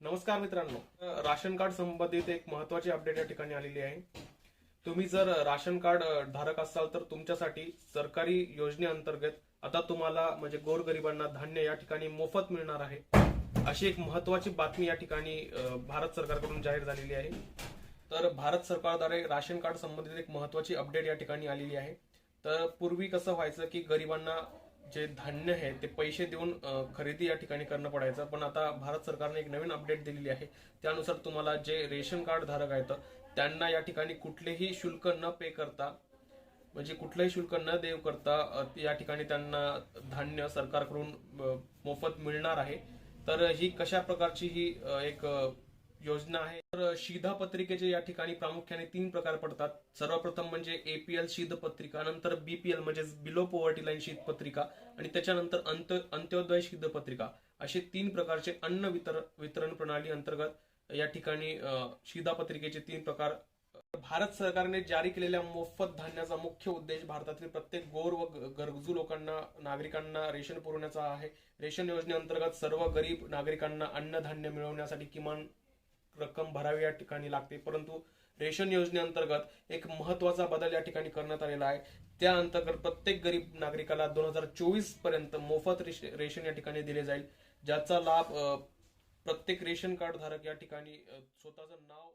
नमस्कार मित्रांनो. Ration card संबंधित एक महत्वाची अपडेट या ठिकाणी आलेली आहे. तुम्ही जर राशन कार्ड धारक असाल तर तुमच्यासाठी सरकारी योजनेअंतर्गत आता तुम्हाला म्हणजे गोरगरिबांना धान्य या ठिकाणी मोफत मिळणार आहे. अशी एक महत्वाची बातमी या ठिकाणी भारत सरकारकडून जाहीर झालेली आहे. तर भारत सरकारद्वारे राशन कार्ड संबंधित एक महत्वाची अपडेट या ठिकाणी आलेली आहे. तर पूर्वी कसं व्हायचं की गरिबांना जे धान्य आहे ते पैसे देऊन खरेदी या ठिकाणी करणं पडायचं. पण आता भारत सरकारने एक नवीन अपडेट दिलेली आहे. त्यानुसार तुम्हाला जे रेशन कार्ड धारक आहेत त्यांना या ठिकाणी कुठलेही शुल्क न पे करता म्हणजे कुठलंही शुल्क न देव करता या ठिकाणी त्यांना धान्य सरकारकडून मोफत मिळणार आहे. तर ही कशा प्रकारची ही एक योजना आहे. तर शिधा पत्रिकेचे या ठिकाणी प्रामुख्याने तीन प्रकार पडतात. सर्वप्रथम म्हणजे एपीएल शीधपत्रिका नंतर बीपीएल म्हणजे बिलो पॉवर्टी लाईन शीतपत्रिका आणि त्याच्यानंतर अंत्य अंत्योदय शीधपत्रिका असे तीन प्रकारचे अन्न वितर वितरण प्रणाली अंतर्गत या ठिकाणी शिधा पत्रिकेचे तीन प्रकार भारत सरकारने जारी केलेल्या मोफत धान्याचा मुख्य उद्देश भारतातील प्रत्येक गोर व गरजू लोकांना नागरिकांना रेशन पुरवण्याचा आहे. रेशन योजनेअंतर्गत सर्व गरीब नागरिकांना अन्नधान्य मिळवण्यासाठी किमान रक्कम भरावी या ठिकाणी लागते. परंतु रेशन योजनेअंतर्गत एक महत्त्वाचा बदल या ठिकाणी करण्यात आलेला आहे. त्या अंतर्गत प्रत्येक गरीब नागरिकाला दोन हजार चोवीसपर्यंत मोफत रेशन या ठिकाणी दिले जाईल. ज्याचा लाभ प्रत्येक रेशन कार्ड धारक या ठिकाणी स्वतःचं नाव